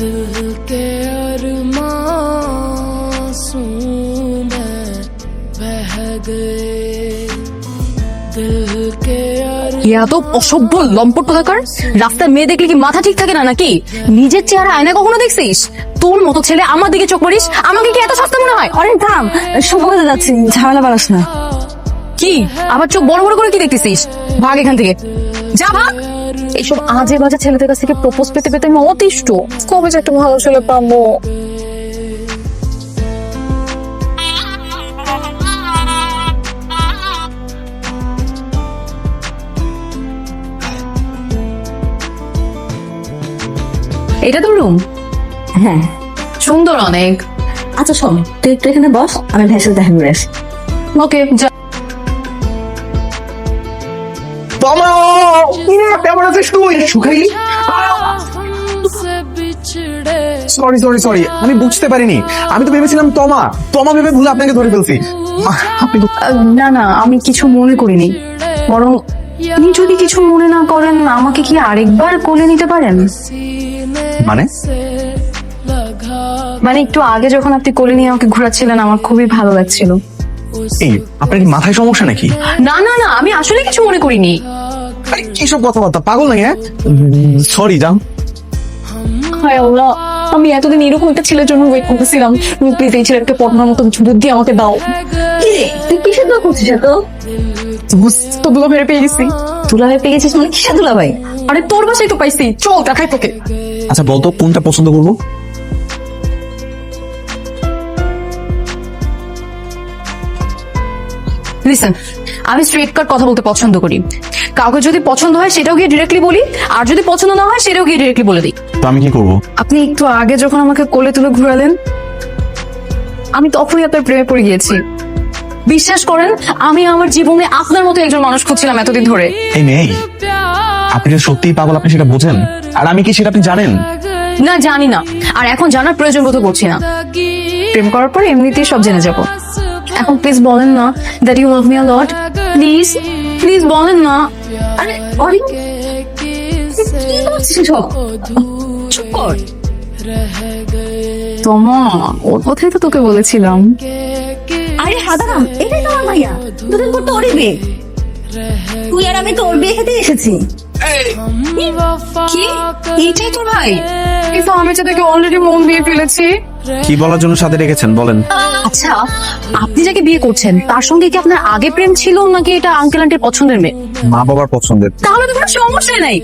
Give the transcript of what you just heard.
दिल के अरमां में बह गए दिल के अर ইয়া তো অসভ্য লম্পট কোথাকার রাস্তার মেয়ে দেখলে কি মাথা ঠিক থাকে না নাকি নিজের চেহারা আয়না কখনো দেখছিস তোর মতো ছেলে আমার দিকে চোখ পড়িস আমাকে কি এত সস্তা মনে হয় অনেক থাম শুভ হয়ে যাচ্ছি ঝামেলা বাড়াস না কি আবার চোখ বড় বড় করে কি দেখতেছিস ভাগ এখান থেকে যা ভাগ এইসব আজে বাজে ছেলেদের কাছ থেকে প্রপোজ পেতে পেতে আমি অতিষ্ঠ। কবে যে একটা ভালো ছেলে পাবো? এটা তো রুম হ্যাঁ। সুন্দর অনেক। আচ্ছা শোন তুই একটু এখানে বস আমি সাথে দেখা করে আসি। ওকে যা। তমরো কেমন আছিস তুই? সুখাইলি? সরি সরি সরি আমি বুঝতে পারিনি। আমি তো ভেবেছিলাম তমা তমা ভেবে ভুল আপনাকে ধরে ফেলছি। না না আমি কিছু মনে করিনি। বরং তিনি যদি কিছু মনে না করেন আমাকে কি আরেকবার কোলে নিতে পারেন? মানে? মানে একটু আগে যখন আপনি কোলে নিয়ে আমাকে ঘোরাচ্ছিলেন আমার খুবই ভালো লাগছিল। এই আপনার কি মাথায় সমস্যা নাকি? না না না আমি আসলে কিছু মনে করিনি। আরে কি সব কথাবার্তা পাগল নাকি হ্যাঁ? সরি হায় আল্লাহ আমি এতদিন এরকম একটা ছেলের জন্য ওয়েট করতেছিলাম। তুমি প্লিজ এই ছেলেটাকে পড়ানোর মতো কিছু বুদ্ধি আমাকে দাও। তুই কিসের দোয়া করছিস তো তো দুলো মেরে পেয়ে গেছি। তুলা হয়ে পেয়ে গেছিস মানে কিসের দুলা ভাই আরে তোর বাসায় তো পাইছি চল দেখাই তোকে। আচ্ছা বলতো কোনটা পছন্দ করব? লিসেন আমি স্ট্রেট কাট কথা বলতে পছন্দ করি। কাউকে যদি পছন্দ হয় সেটাও গিয়ে ডিরেক্টলি বলি আর যদি পছন্দ না হয় সেটাও গিয়ে ডিরেক্টলি বলে দিই। তো আমি কি করব? আপনি একটু আগে যখন আমাকে কোলে তুলে ঘুরালেন আমি তখনই আপনার প্রেমে পড়ে গিয়েছি। বিশ্বাস করেন আমি আমার জীবনে আপনার মতো একজন মানুষ খুঁজছিলাম এতদিন ধরে। এই মেয়ে আপনি যে সত্যিই পাগল আপনি সেটা বোঝেন? আর আমি কি সেটা আপনি জানেন? না জানি না। আর এখন জানার প্রয়োজন বোধ করছি না। প্রেম করার পর এমনিতেই সব জেনে যাব। এখন প্লিজ বলেন না that you love me a lot please please বলেন না। আরে অরিন কি করছিস সব? চুপ কর। তোমা ওর কথাই তো তোকে বলেছিলাম। আরে হাদারাম এটাই তোমার ভাইয়া দুদিন পর তো ওরই বিয়ে। তুই আর আমি তো ওর বিয়ে খেতে এসেছি। কি? এইটাই তোর ভাই কিন্তু আমি তো তাকে অলরেডি মন দিয়ে ফেলেছি। কি বলার জন্য সাথে রেখেছেন? বলেন। আচ্ছা আপনি যাকে বিয়ে করছেন তার সঙ্গে কি আপনার আগে প্রেম ছিল নাকি এটা আঙ্কেল আন্টির পছন্দের মেয়ে? মা বাবার পছন্দের। তাহলে তো কোনো সমস্যা নাই।